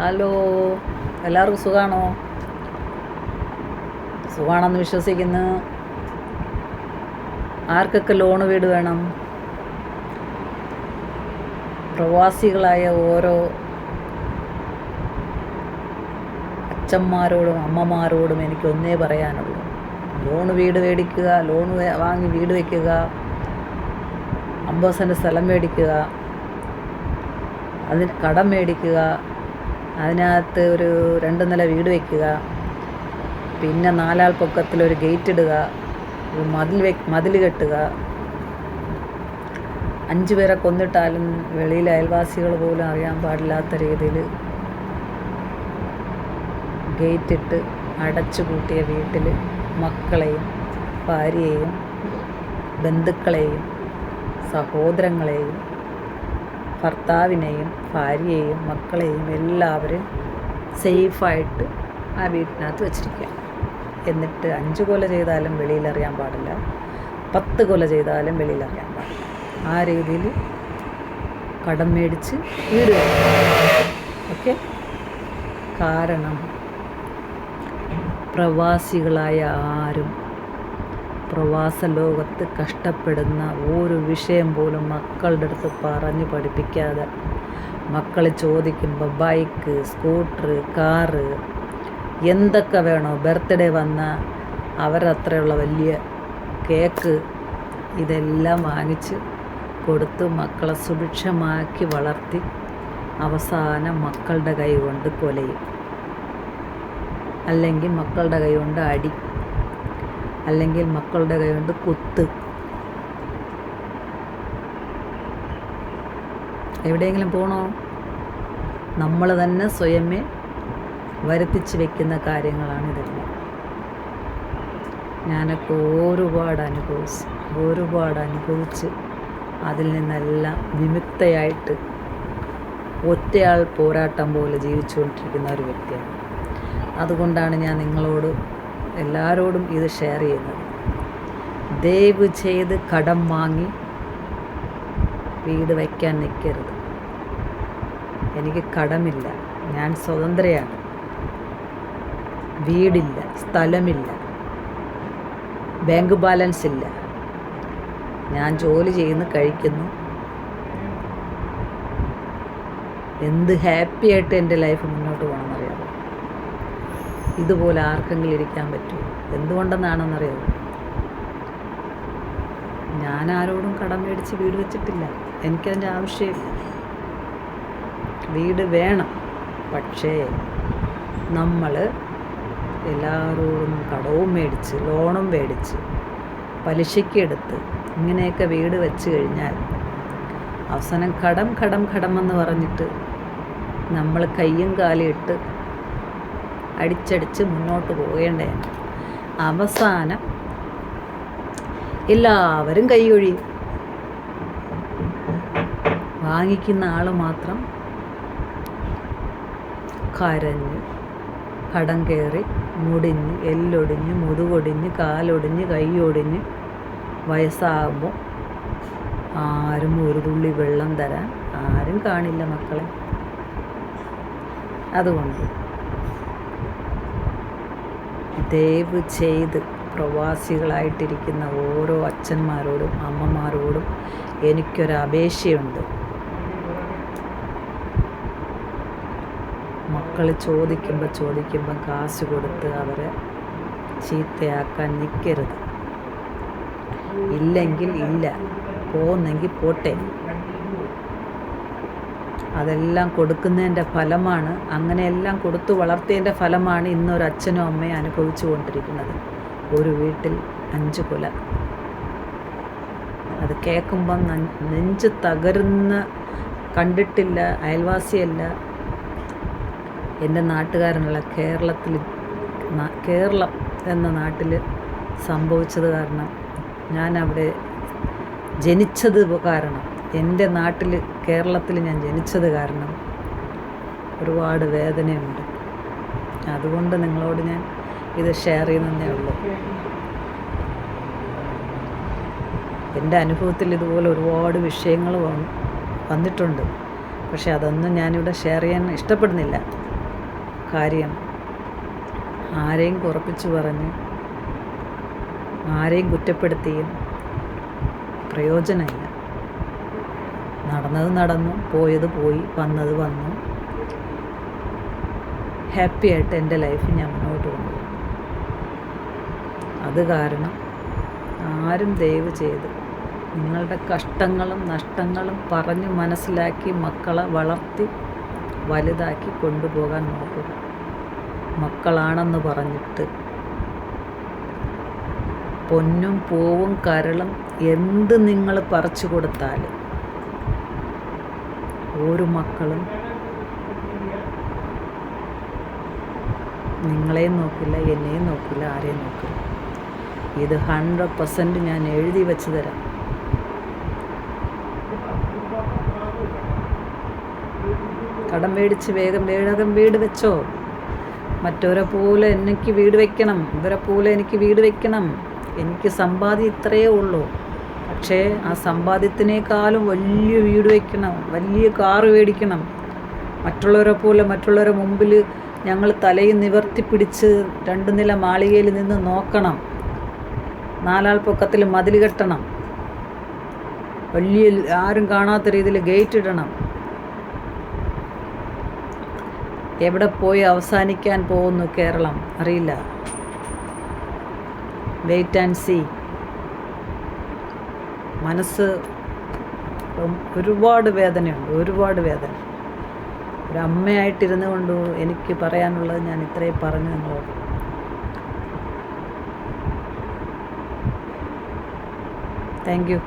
Hello എല്ലാവർക്കും സുഖമാണോ സുഖമാണെന്ന് വിശ്വസിക്കുന്നു. ആർക്കൊക്കെ ലോണ് വീട് വേണം? പ്രവാസികളായ ഓരോ അച്ഛന്മാരോടും അമ്മമാരോടും എനിക്ക് ഒന്നേ പറയാനുള്ളൂ. ലോണ് വീട് മേടിക്കുക ലോൺ വാങ്ങി വീട് വയ്ക്കുക അമ്പത് സെന്റ് സ്ഥലം മേടിക്കുക അതിന് കടം മേടിക്കുക അതിനകത്ത് ഒരു രണ്ട് നില വീട് വയ്ക്കുക പിന്നെ നാലാൾ പൊക്കത്തിലൊരു ഗേറ്റ് ഇടുക. ഒരു മതിൽ വെ മതിൽ കെട്ടുക. അഞ്ച് പേരെ കൊന്നിട്ടാലും വെളിയിൽ അയൽവാസികൾ പോലും അറിയാൻ പാടില്ലാത്ത രീതിയിൽ ഗേറ്റ് ഇട്ട് അടച്ചു പൂട്ടിയ വീട്ടിൽ മക്കളെയും ഭാര്യയെയും ബന്ധുക്കളെയും സഹോദരങ്ങളെയും ഭർത്താവിനെയും ഭാര്യയെയും മക്കളെയും എല്ലാവരും സേഫായിട്ട് ആ വീട്ടിനകത്ത് വെച്ചിരിക്കുക. എന്നിട്ട് അഞ്ച് കൊല ചെയ്താലും വെളിയിലറിയാൻ പാടില്ല. പത്ത് കൊല ചെയ്താലും വെളിയിലറിയാൻ പാടില്ല. ആ രീതിയിൽ കടം മേടിച്ച് വീട് ഓക്കെ? കാരണം പ്രവാസികളായ ആരും പ്രവാസ ലോകത്ത് കഷ്ടപ്പെടുന്ന ഒരു വിഷയം പോലും മക്കളുടെ അടുത്ത് പറഞ്ഞു പഠിപ്പിക്കാതെ മക്കൾ ചോദിക്കുമ്പോൾ ബൈക്ക് സ്കൂട്ടർ കാറ് എന്തൊക്കെ വേണോ ബർത്ത്ഡേ വന്ന അവരത്രയുള്ള വലിയ കേക്ക് ഇതെല്ലാം വാങ്ങിച്ച് കൊടുത്ത് മക്കളെ സുഭിക്ഷമാക്കി വളർത്തി അവസാനം മക്കളുടെ കൈ കൊണ്ട് കൊലയും. അല്ലെങ്കിൽ മക്കളുടെ കൈ കൊണ്ട് അടി അല്ലെങ്കിൽ മക്കളുടെ കൈകൊണ്ട് കുത്ത്. എവിടെയെങ്കിലും പോകണോ നമ്മൾ തന്നെ സ്വയമേ വരുത്തിച്ച് വെക്കുന്ന കാര്യങ്ങളാണ് ഇതെല്ലാം. ഞാനൊക്കെ ഒരുപാട് അനുഭവിച്ച് ഒരുപാട് അനുഭവിച്ച് അതിൽ നിന്നെല്ലാം വിമുക്തയായിട്ട് ഒറ്റയാൾ പോരാട്ടം പോലെ ജീവിച്ചുകൊണ്ടിരിക്കുന്ന ഒരു വ്യക്തിയാണ്. അതുകൊണ്ടാണ് ഞാൻ നിങ്ങളോട് എല്ലാവരോടും ഇത് ഷെയർ ചെയ്യുന്നത്. ദയവ് ചെയ്ത് കടം വാങ്ങി വീട് വയ്ക്കാൻ നിൽക്കരുത്. എനിക്ക് കടമില്ല. ഞാൻ സ്വതന്ത്രയാണ്. വീടില്ല സ്ഥലമില്ല. ബാങ്ക് ബാലൻസ് ഇല്ല. ഞാൻ ജോലി ചെയ്യുന്നു കഴിക്കുന്നു. എന്ത് ഹാപ്പിയായിട്ട് എന്റെ ലൈഫ് മുന്നോട്ട് പോകണമെന്നറിയാമോ ഇതുപോലെ ആർക്കെങ്കിലും ഇരിക്കാൻ പറ്റുമോ? എന്തുകൊണ്ടെന്നാണെന്നറിയാമോ ഞാൻ ആരോടും കടം മേടിച്ച് വീട് വെച്ചിട്ടില്ല. എനിക്കതിന്റെ ആവശ്യമില്ല. വീട് വേണം. പക്ഷേ നമ്മൾ എല്ലാവരോടും കടവും മേടിച്ച് ലോണും മേടിച്ച് പലിശയ്ക്ക് എടുത്ത് ഇങ്ങനെയൊക്കെ വീട് വെച്ച് കഴിഞ്ഞാൽ അവസാനം കടം കടം കടമെന്ന് പറഞ്ഞിട്ട് നമ്മൾ കയ്യും കാലും ഇട്ട് അടിച്ചടിച്ച് മുന്നോട്ട് പോകേണ്ടതാണ് അവസാനം എല്ലാവരും കൈയൊഴിയും. വാങ്ങിക്കുന്ന ആൾ മാത്രം കരഞ്ഞ് കടം കയറി മുടിഞ്ഞ് എല്ലൊടിഞ്ഞ് മുതുകൊടിഞ്ഞ് കാലൊടിഞ്ഞ് കൈയൊടിഞ്ഞ് വയസ്സാകുമ്പോൾ ആരും ഒരു തുള്ളി വെള്ളം തരാൻ ആരും കാണില്ല മക്കളെ. അതുകൊണ്ട് ദയവ് ചെയ്ത് പ്രവാസികളായിട്ടിരിക്കുന്ന ഓരോ അച്ഛന്മാരോടും അമ്മമാരോടും എനിക്കൊരു അപേക്ഷയുണ്ട്. മക്കൾ ചോദിക്കുമ്പോൾ ചോദിക്കുമ്പോൾ കാശ് കൊടുത്ത് അവരെ ചീത്തയാക്കാൻ നിൽക്കരുത് ഇല്ലെങ്കിൽ ഇല്ല. പോകുന്നെങ്കിൽ പോട്ടെ. അതെല്ലാം കൊടുക്കുന്നതിന്റെ ഫലമാണ് അങ്ങനെയെല്ലാം കൊടുത്തു വളർത്തിയതിന്റെ ഫലമാണ് ഇന്നൊരു അച്ഛനും അമ്മയും അനുഭവിച്ചു കൊണ്ടിരിക്കുന്നത്. ഒരു വീട്ടിൽ അഞ്ച് കൊല. അത് കേൾക്കുമ്പം നെഞ്ച് തകരുന്ന കണ്ടിട്ടില്ല അയൽവാസിയല്ല. എന്റെ നാട്ടുകാരനുള്ള കേരളത്തിൽ കേരളം എന്ന നാട്ടിൽ സംഭവിച്ചത് കാരണം ഞാൻ അവിടെ ജനിച്ചത് കാരണം എന്റെ നാട്ടിൽ കേരളത്തിൽ ഞാൻ ജനിച്ചത് കാരണം ഒരുപാട് വേദനയുണ്ട്. അതുകൊണ്ട് നിങ്ങളോട് ഞാൻ ഇത് ഷെയർ ചെയ്യുന്നതേ ഉള്ളൂ. എന്റെ അനുഭവത്തിൽ ഇതുപോലെ ഒരുപാട് വിഷയങ്ങൾ വന്നിട്ടുണ്ട്. പക്ഷെ അതൊന്നും ഞാനിവിടെ ഷെയർ ചെയ്യാൻ ഇഷ്ടപ്പെടുന്നില്ല. കാര്യം ആരെയും കുറപ്പിച്ചു പറഞ്ഞ് ആരെയും കുറ്റപ്പെടുത്തിയും പ്രയോജനമില്ല. നടന്നത് നടന്നു പോയത് പോയി വന്നത് വന്നു. ഹാപ്പി ആയിട്ട് എന്റെ ലൈഫ് ഞാൻ മുന്നോട്ട് കൊണ്ടുപോകും അത് കാരണം ആരും ദയവ് ചെയ്ത് നിങ്ങളുടെ കഷ്ടങ്ങളും നഷ്ടങ്ങളും പറഞ്ഞ് മനസ്സിലാക്കി മക്കളെ വളർത്തി വലുതാക്കി കൊണ്ടുപോകാൻ നോക്കുക. മക്കളാണെന്ന് പറഞ്ഞിട്ട് പൊന്നും പൂവും കരളും എന്ത് നിങ്ങൾ പറിച്ചു കൊടുത്താൽ ഒരു മക്കളും നിങ്ങളെയും നോക്കില്ല എന്നെയും നോക്കില്ല ആരെയും നോക്കില്ല. ഇത് ഹൺഡ്രഡ് പെർസെന്റ് ഞാൻ എഴുതി വെച്ച് തരാം. കടം മേടിച്ച് വേഗം വേഗം വീട് വെച്ചോ. മറ്റവരെ പോലെ എനിക്ക് വീട് വെക്കണം ഇവരെ പോലെ എനിക്ക് വീട് വെക്കണം. എനിക്ക് സമ്പാദ്യം ഇത്രയേ ഉള്ളൂ. പക്ഷേ ആ സമ്പാദ്യത്തിനേക്കാളും വലിയ വീട് വയ്ക്കണം വലിയ കാറ് മേടിക്കണം. മറ്റുള്ളവരെ പോലെ മറ്റുള്ളവരെ മുമ്പിൽ ഞങ്ങൾ തലയിൽ നിവർത്തി പിടിച്ച് രണ്ട് നില മാളികയിൽ നിന്ന് നോക്കണം. നാലാൾ പൊക്കത്തിൽ മതിൽ കെട്ടണം. വലിയ ആരും കാണാത്ത രീതിയിൽ ഗേറ്റ് ഇടണം. എവിടെ പോയി അവസാനിക്കാൻ പോകുന്നു കേരളം? അറിയില്ല. വെയിറ്റ് ആൻഡ് സീ മനസ്സ് ഒരുപാട് വേദനയുണ്ട് ഒരുപാട് വേദന. ഒരു അമ്മയായിട്ടിരുന്നു കൊണ്ട് എനിക്ക് പറയാനുള്ളത് ഞാൻ ഇത്രയും പറഞ്ഞു നിങ്ങളോട് താങ്ക് യു